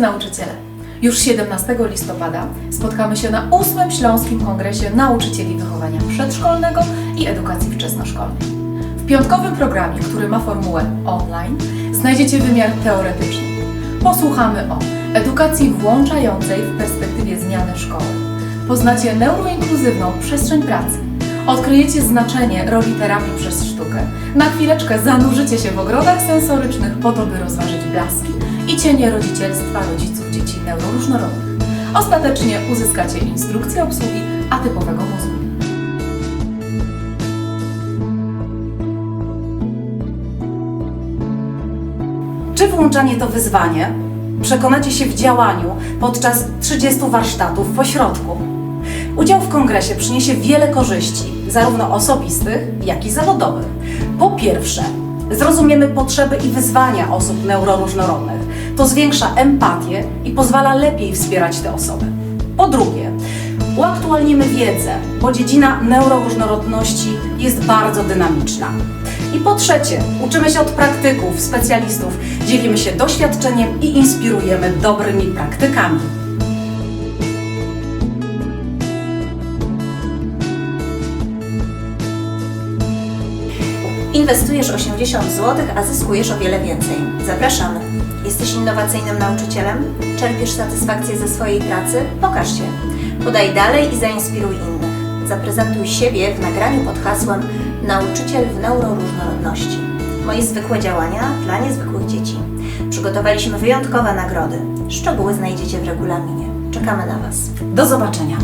nauczyciele! Już 17 listopada spotkamy się na 8 Śląskim Kongresie Nauczycieli Wychowania Przedszkolnego i Edukacji Wczesnoszkolnej. W piątkowym programie, który ma formułę online, znajdziecie wymiar teoretyczny. Posłuchamy o edukacji włączającej w perspektywie zmiany szkoły. Poznacie neuroinkluzywną przestrzeń pracy. Odkryjecie znaczenie roli terapii przez sztukę. Na chwileczkę zanurzycie się w ogrodach sensorycznych po to, by rozważyć blaski i cienie rodzicielstwa rodziców dzieci neuroróżnorodnych. Ostatecznie uzyskacie instrukcję obsługi atypowego mózgu. Czy włączanie to wyzwanie? Przekonacie się w działaniu podczas 30 warsztatów w ośrodku. Udział w kongresie przyniesie wiele korzyści, zarówno osobistych, jak i zawodowych. Po pierwsze, zrozumiemy potrzeby i wyzwania osób neuroróżnorodnych. To zwiększa empatię i pozwala lepiej wspierać te osoby. Po drugie, uaktualnimy wiedzę, bo dziedzina neuroróżnorodności jest bardzo dynamiczna. I po trzecie, uczymy się od praktyków, specjalistów, dzielimy się doświadczeniem i inspirujemy dobrymi praktykami. Inwestujesz 80 zł, a zyskujesz o wiele więcej. Zapraszamy. Jesteś innowacyjnym nauczycielem? Czerpiesz satysfakcję ze swojej pracy? Pokaż się. Podaj dalej i zainspiruj innych. Zaprezentuj siebie w nagraniu pod hasłem Nauczyciel w neuroróżnorodności. Moje zwykłe działania dla niezwykłych dzieci. Przygotowaliśmy wyjątkowe nagrody. Szczegóły znajdziecie w regulaminie. Czekamy na Was. Do zobaczenia!